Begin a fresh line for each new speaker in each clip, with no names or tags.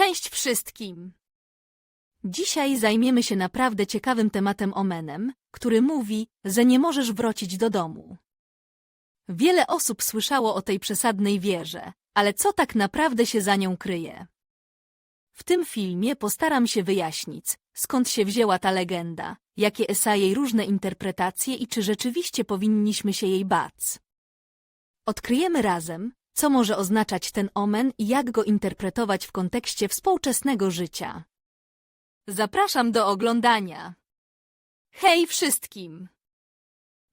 Cześć wszystkim! Dzisiaj zajmiemy się naprawdę ciekawym tematem omenem, który mówi, że nie możesz wrócić do domu. Wiele osób słyszało o tej przesadnej wierze, ale co tak naprawdę się za nią kryje? W tym filmie postaram się wyjaśnić, skąd się wzięła ta legenda, jakie są jej różne interpretacje i czy rzeczywiście powinniśmy się jej bać. Odkryjemy razem, co może oznaczać ten omen i jak go interpretować w kontekście współczesnego życia. Zapraszam do oglądania. Hej wszystkim!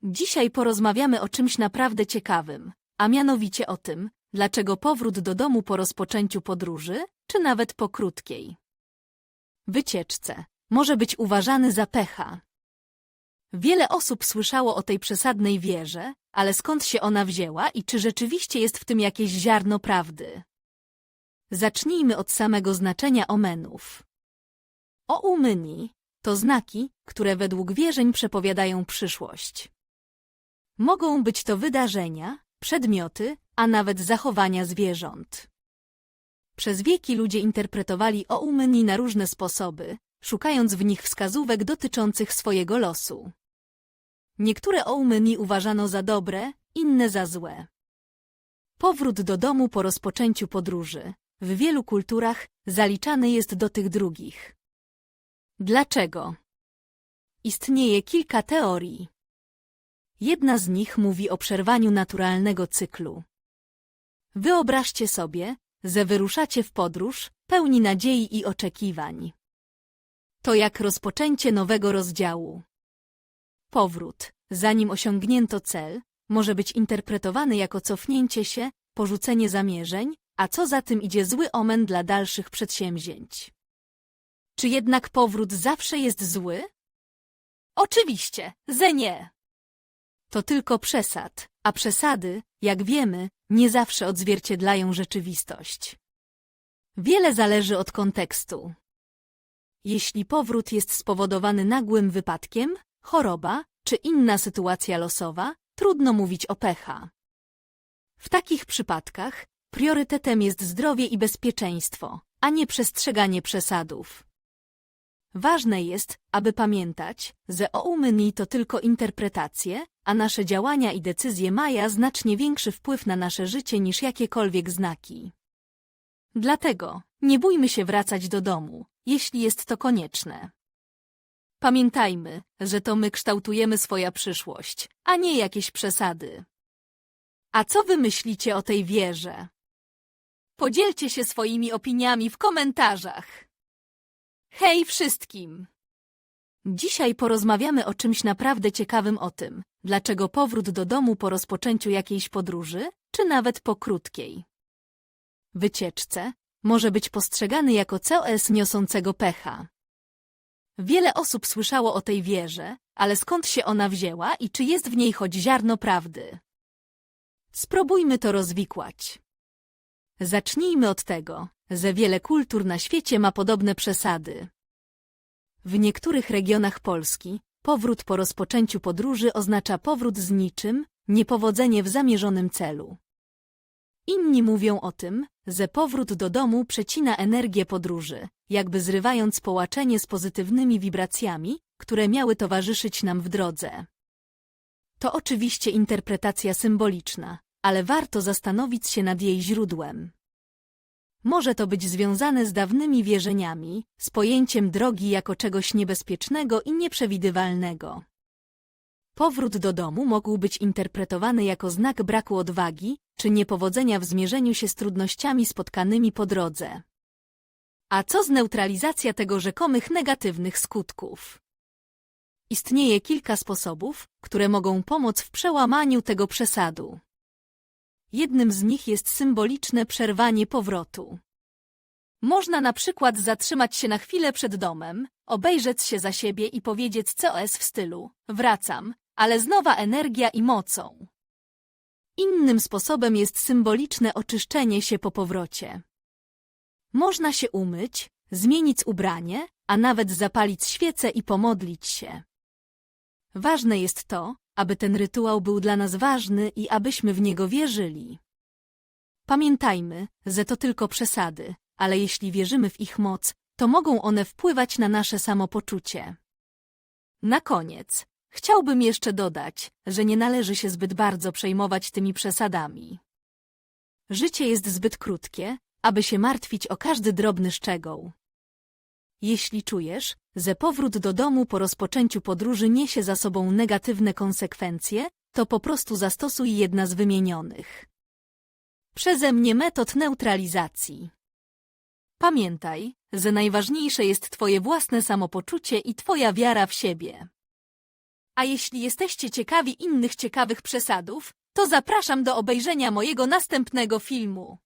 Dzisiaj porozmawiamy o czymś naprawdę ciekawym, a mianowicie o tym, dlaczego powrót do domu po rozpoczęciu podróży, czy nawet po krótkiej wycieczce, może być uważany za pecha. Wiele osób słyszało o tej przesadnej wierze, ale skąd się ona wzięła i czy rzeczywiście jest w tym jakieś ziarno prawdy? Zacznijmy od samego znaczenia omenów. Oumyni to znaki, które według wierzeń przepowiadają przyszłość. Mogą być to wydarzenia, przedmioty, a nawet zachowania zwierząt. Przez wieki ludzie interpretowali oumyni na różne sposoby, szukając w nich wskazówek dotyczących swojego losu. Niektóre oumyni uważano za dobre, inne za złe. Powrót do domu po rozpoczęciu podróży w wielu kulturach zaliczany jest do tych drugich. Dlaczego? Istnieje kilka teorii. Jedna z nich mówi o przerwaniu naturalnego cyklu. Wyobraźcie sobie, że wyruszacie w podróż pełni nadziei i oczekiwań. To jak rozpoczęcie nowego rozdziału. Powrót, zanim osiągnięto cel, może być interpretowany jako cofnięcie się, porzucenie zamierzeń, a co za tym idzie zły omen dla dalszych przedsięwzięć. Czy jednak powrót zawsze jest zły? Oczywiście, że nie. To tylko przesad, a przesady, jak wiemy, nie zawsze odzwierciedlają rzeczywistość. Wiele zależy od kontekstu. Jeśli powrót jest spowodowany nagłym wypadkiem, choroba czy inna sytuacja losowa, trudno mówić o pecha. W takich przypadkach priorytetem jest zdrowie i bezpieczeństwo, a nie przestrzeganie przesadów. Ważne jest, aby pamiętać, że oumyni to tylko interpretacje, a nasze działania i decyzje mają znacznie większy wpływ na nasze życie niż jakiekolwiek znaki. Dlatego nie bójmy się wracać do domu, jeśli jest to konieczne. Pamiętajmy, że to my kształtujemy swoja przyszłość, a nie jakieś przesady. A co wy myślicie o tej wierze? Podzielcie się swoimi opiniami w komentarzach. Hej wszystkim! Dzisiaj porozmawiamy o czymś naprawdę ciekawym o tym, dlaczego powrót do domu po rozpoczęciu jakiejś podróży, czy nawet po krótkiej wycieczce, może być postrzegany jako COS niosącego pecha. Wiele osób słyszało o tej wierze, ale skąd się ona wzięła i czy jest w niej choć ziarno prawdy? Spróbujmy to rozwikłać. Zacznijmy od tego, że wiele kultur na świecie ma podobne przesady. W niektórych regionach Polski powrót po rozpoczęciu podróży oznacza powrót z niczym, niepowodzenie w zamierzonym celu. Inni mówią o tym, że powrót do domu przecina energię podróży, jakby zrywając połaczenie z pozytywnymi wibracjami, które miały towarzyszyć nam w drodze. To oczywiście interpretacja symboliczna, ale warto zastanowić się nad jej źródłem. Może to być związane z dawnymi wierzeniami, z pojęciem drogi jako czegoś niebezpiecznego i nieprzewidywalnego. Powrót do domu mógł być interpretowany jako znak braku odwagi czy niepowodzenia w zmierzeniu się z trudnościami spotkanymi po drodze. A co z neutralizacja tego rzekomych negatywnych skutków? Istnieje kilka sposobów, które mogą pomóc w przełamaniu tego przesadu. Jednym z nich jest symboliczne przerwanie powrotu. Można na przykład zatrzymać się na chwilę przed domem, obejrzeć się za siebie i powiedzieć COS w stylu wracam, ale z nowa energia i mocą. Innym sposobem jest symboliczne oczyszczenie się po powrocie. Można się umyć, zmienić ubranie, a nawet zapalić świecę i pomodlić się. Ważne jest to, aby ten rytuał był dla nas ważny i abyśmy w niego wierzyli. Pamiętajmy, że to tylko przesady, ale jeśli wierzymy w ich moc, to mogą one wpływać na nasze samopoczucie. Na koniec, chciałbym jeszcze dodać, że nie należy się zbyt bardzo przejmować tymi przesadami. Życie jest zbyt krótkie, aby się martwić o każdy drobny szczegół. Jeśli czujesz, że powrót do domu po rozpoczęciu podróży niesie za sobą negatywne konsekwencje, to po prostu zastosuj jedna z wymienionych. Przeze mnie metod neutralizacji. Pamiętaj, że najważniejsze jest Twoje własne samopoczucie i Twoja wiara w siebie. A jeśli jesteście ciekawi innych ciekawych przesadów, to zapraszam do obejrzenia mojego następnego filmu.